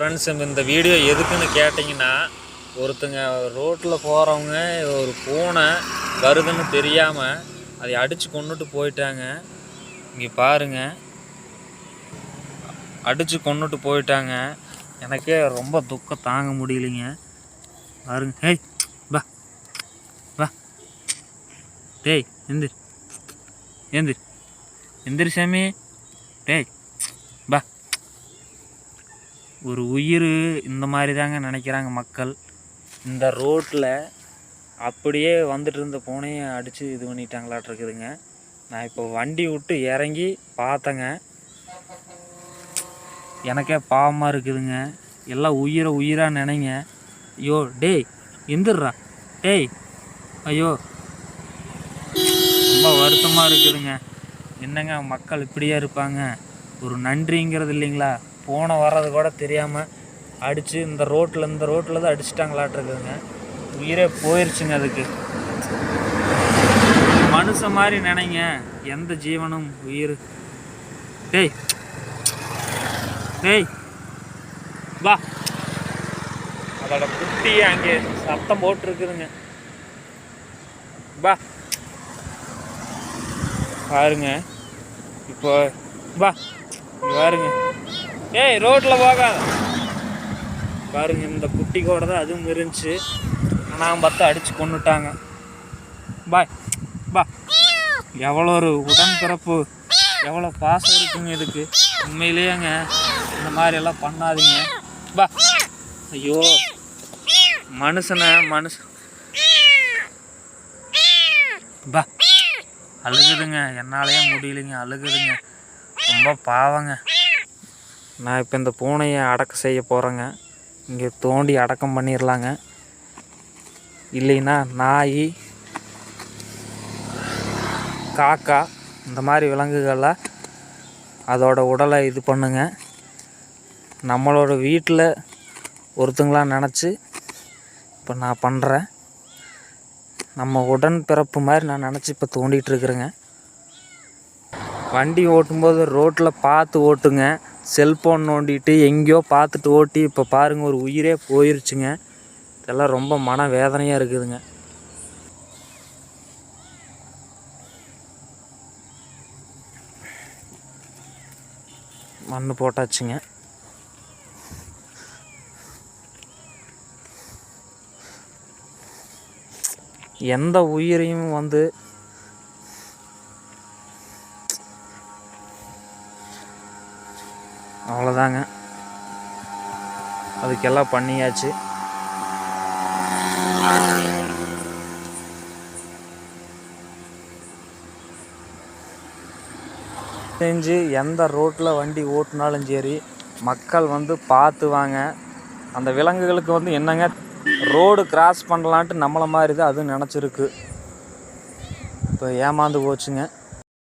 Friends இந்த video எதுக்குன்னு கேட்டிங்கன்னா ஒருத்தங்க ரோட்டில் போகிறவங்க ஒரு பூனை வருதுன்னு தெரியாமல் அதை அடித்து கொண்டுட்டு போயிட்டாங்க. இங்கே பாருங்க. அடித்து கொண்டுட்டு போயிட்டாங்க. எனக்கே ரொம்ப துக்கம் தாங்க முடியலைங்க. பாருங்க. ஹேய் பா பா டேய் எந்திர். எந்திர். எந்திரி சாமி. டேய். ஒரு உயிர் இந்த மாதிரி தாங்க நினைக்கிறாங்க மக்கள். இந்த ரோட்டில் அப்படியே வந்துட்டு இருந்த பூனையை அடித்து இது பண்ணிட்டாங்களாட்டிருக்குதுங்க. நான் இப்போ வண்டி விட்டு இறங்கி பார்த்தேங்க. எனக்கே பாவமாக இருக்குதுங்க. எல்லாம் உயிரை உயிராக நினைங்க. ஐயோ டேய் எந்திர்றா. டேய் ஐயோ. ரொம்ப வருத்தமாக இருக்குதுங்க. என்னங்க மக்கள் இப்படியே இருப்பாங்க? ஒரு நன்றிங்கிறது இல்லைங்களா? போன வர்றது கூட தெரியாமல் அடித்து இந்த ரோட்டில் இந்த ரோட்டில் தான் அடிச்சிட்டாங்களாட்ருக்குதுங்க உயிரே போயிடுச்சுங்க அதுக்கு. மனுஷன் மாதிரி நினைங்க. எந்த ஜீவனும் உயிர். டேய். டேய். வா. அதோட குட்டியே அங்கே சத்தம் போட்டிருக்குதுங்க. வா. பாருங்க. இப்போ வா. பாருங்க. ஏய் ரோட்டில் போகாத. பாருங்க இந்த குட்டி கூட தான் அதுவும் இருந்துச்சு நான் பார்த்து அடித்து கொண்டுட்டாங்க பாய். பா. எவ்வளோ ஒரு உடன்பிறப்பு. எவ்வளோ பாசம் இருக்குங்க இதுக்கு. உண்மையிலேயேங்க இந்த மாதிரி எல்லாம் பண்ணாதீங்க. பா. ஐயோ. மனுஷனை மனுஷ பா. அழுகுதுங்க. என்னாலேயே முடியலைங்க. அழுகுதுங்க. ரொம்ப பாவங்க. நான் இப்போ இந்த பூனையை அடக்கம் செய்ய போகிறேங்க இங்கே தோண்டி அடக்கம் பண்ணிடலாங்க இல்லைன்னா நாய் காக்கா இந்த மாதிரி விலங்குகள்லாம் அதோட உடலை இது பண்ணுங்க. நம்மளோட வீட்டில் ஒருத்தங்களாம் நினச்சி இப்போ நான் பண்ணுறேன் நம்ம உடன் பிறப்பு மாதிரி நான் நினச்சி இப்போ தோண்டிகிட்டு இருக்கிறேங்க. வண்டி ஓட்டும்போது ரோட்டில் பார்த்து ஓட்டுங்க. செல்ஃபோன் நோண்டிட்டு எங்கேயோ பார்த்துட்டு ஓட்டி இப்போ பாருங்கள் ஒரு உயிரே போயிருச்சுங்க. இதெல்லாம் ரொம்ப மன வேதனையாக இருக்குதுங்க. மண் போட்டாச்சுங்க. எந்த உயிரையும் வந்து அவ்வளோதாங்க. அதுக்கெல்லாம் பண்ணியாச்சு. செஞ்சு எந்த ரோட்டில் வண்டி ஓட்டினாலும் சரி மக்கள் வந்து பார்த்து வாங்க அந்த விலங்குகளுக்கு வந்து என்னங்க ரோடு கிராஸ் பண்ணலான்ட்டு நம்மளை மாதிரி தான் அதுவும் நினச்சிருக்கு. இப்போ ஏமாந்து போச்சுங்க.